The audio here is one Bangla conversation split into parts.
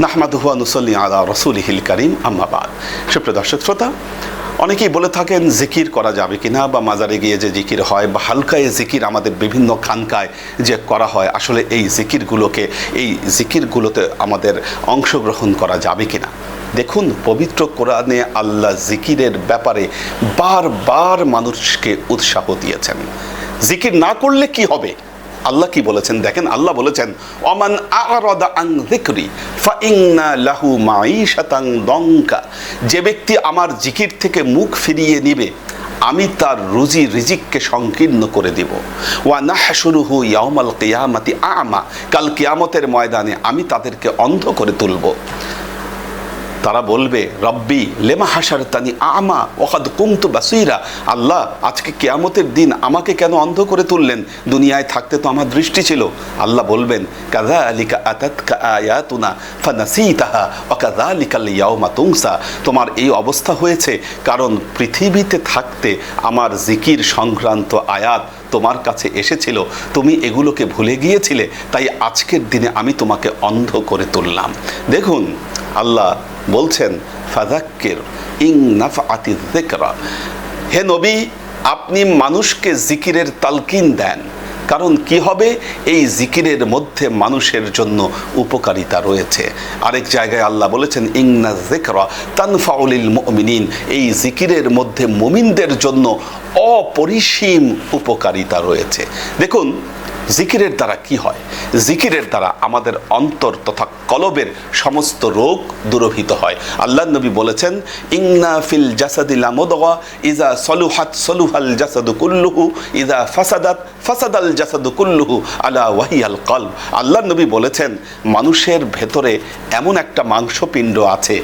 নাহমাদুহুয়া নুসল্লি আলা রসুলহিল করিম আম্মাবাদ সুপ্রিয় দর্শক শ্রোতা, অনেকেই বলে থাকেন জিকির করা যাবে কিনা বা মাজারে গিয়ে যে জিকির হয় বা হালকায় জিকির আমাদের বিভিন্ন খানকায় যে করা হয়, আসলে এই জিকিরগুলোকে, এই জিকিরগুলোতে আমাদের অংশগ্রহণ করা যাবে কিনা? দেখুন, পবিত্র কোরআনে আল্লাহ জিকিরের ব্যাপারে বারবার মানুষকে উৎসাহ দিয়েছেন। জিকির না করলে কি হবে? আল্লাহ কি বলেছেন? দেখেন, আল্লাহ বলেছেন অমান আরাদা আং যিকরি লাহু মাঈশাতাং দঙ্কা যে ব্যক্তি আমার জিকির থেকে মুখ ফিরিয়ে নিবে, আমি তার রুজি রিজিককে সংকীর্ণ করে দিব। ওয়া না হ্যাঁসুনুহু ইয়াউমাল কিয়ামাতি আমা। কাল কিয়ামতের ময়দানে আমি তাদেরকে অন্ধ করে তুলব। তারা বলবে, রব্বি, লেমা হাসার তানি আমা ওখাদ কুমতু বাসুইরা আল্লাহ, আজকে কেয়ামতের দিন আমাকে কেন অন্ধ করে তুললেন? দুনিয়ায় থাকতে তো আমার দৃষ্টি ছিল। আল্লাহ বলবেন কাদা আলিকা আতাতকা আয়াতুনা ফানাসিতাহা ও কাদা আলিকাল ইয়াউমা তুংসা তোমার এই অবস্থা হয়েছে কারণ পৃথিবীতে থাকতে আমার জিকির সংক্রান্ত আয়াত তোমার কাছে এসেছিল। তুমি এগুলোকে ভুলে গিয়েছিলে, তাই আজকের দিনে আমি তোমাকে অন্ধ করে তুললাম। দেখুন, আল্লাহ বলছেন ফাজাক্কির ইং নাফআতি যিকরা। হে নবী, আপনি মানুষকে জিকিরের তালকিন দেন। কারণ কি হবে? এই জিকিরের মধ্যে মানুষের জন্য উপকারিতা রয়েছে। আরেক জায়গায় আল্লাহ বলেছেন ইংনা জিকরা তানফাউলিল মুমিনিন। এই জিকিরের মধ্যে মুমিনদের জন্য অপরিসীম উপকারিতা রয়েছে। দেখুন, জিকিরের দ্বারা কি হয়? জিকিরের দ্বারা আমাদের অন্তর তথা কলবের সমস্ত রোগ দূরভীত হয়। আল্লাহ নবী বলেছেন ইংনা ফিল জাসাদিল আমদওয়া ইজা সলুহাত সলুহাল জাসাদু কুল্লুহু, ইজা ফাসাদাত ফাসাদাল জাসাদু কুল্লুহু আলা ওয়াহিয়াল কলব। আল্লাহ নবী বলেছেন, মানুষের ভেতরে এমন একটা মাংসপিণ্ড আছে,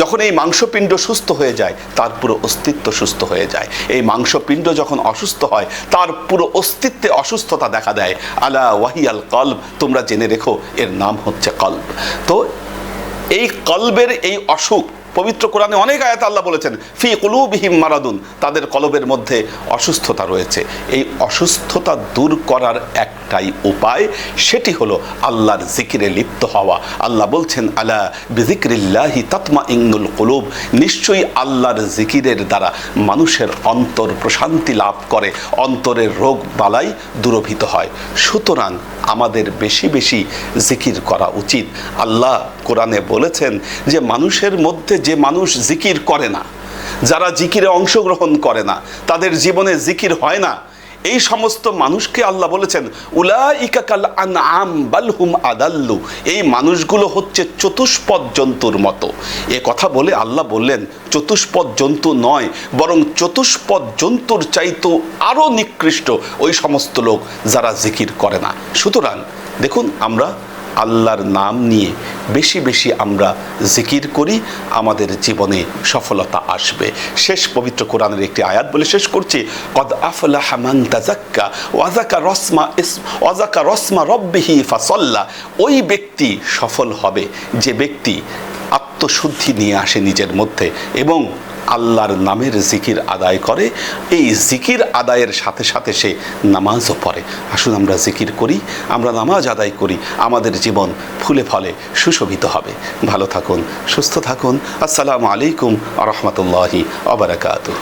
যখন এই মাংসপিণ্ড সুস্থ হয়ে যায়, তার পুরো অস্তিত্ব সুস্থ হয়ে যায়। এই মাংসপিণ্ড যখন অসুস্থ হয়, তার পুরো অস্তিত্বে অসুস্থতা দেখা দেয়। আলা ওয়াহিয়াল কলব, তোমরা জেনে রেখো, এর নাম হচ্ছে কলব। তো এই কলবের এই অসুখ পবিত্র কোরআনে অনেক আয়াত আল্লাহ বলেছেন, ফি কুলুবিহিম মারাদুন, তাদের কলবের মধ্যে অসুস্থতা রয়েছে। এই অসুস্থতা দূর করার একটাই উপায়, সেটি হলো আল্লাহর জিকিরে লিপ্ত হওয়া। আল্লাহ বলছেন, আলা বিজিক্রিল্লাহি তাতমা ইংনুল কুলুব, নিশ্চয়ই আল্লাহর জিকিরের দ্বারা মানুষের অন্তর প্রশান্তি লাভ করে, অন্তরের রোগ বালাই দূরভীত হয়। সুতরাং আমাদের বেশি বেশি জিকির করা উচিত। আল্লাহ কোরআনে বলেছেন যে, মানুষের মধ্যে যে মানুষ জিকির করে না, যারা জিকিরে অংশগ্রহণ করে না, তাদের জীবনে জিকির হয় না, এই সমস্ত মানুষকে আল্লাহ বলেছেন উলা ইকাকাল আন আম আদাল্লু। এই মানুষগুলো হচ্ছে চতুষ্পদ জন্তুর মতো। এ কথা বলে আল্লাহ বললেন, চতুষ্পদ জন্তু নয়, বরং চতুষ্পদ জন্তুর চাইতো আরও নিকৃষ্ট ওই সমস্ত লোক যারা জিকির করে না। সুতরাং দেখুন, আমরা আল্লাহর নাম নিয়ে বেশি বেশি আমরা জিকির করি, আমাদের জীবনে সফলতা আসবে। শেষ পবিত্র কোরআনের একটি আয়াত বলে শেষ করছি, কদ আফলা হামান তাজাক্কা ওয়াজাকা রসমা ওয়াজাকা রসমা রব্বিহি ফাসল্লা। ওই ব্যক্তি সফল হবে, যে ব্যক্তি আত্মশুদ্ধি নিয়ে আসে নিজের মধ্যে এবং আল্লাহর নামের জিকির আদায় করে। এই জিকির আদায়ের সাথে সাথে সে নামাজও পড়ে। আসুন আমরা জিকির করি, আমরা নামাজ আদায় করি, আমাদের জীবন ফুলে ফলে সুশোভিত হবে। ভালো থাকুন, সুস্থ থাকুন। আসসালামু আলাইকুম আ রহমতুল্লাহি আবরাকাতু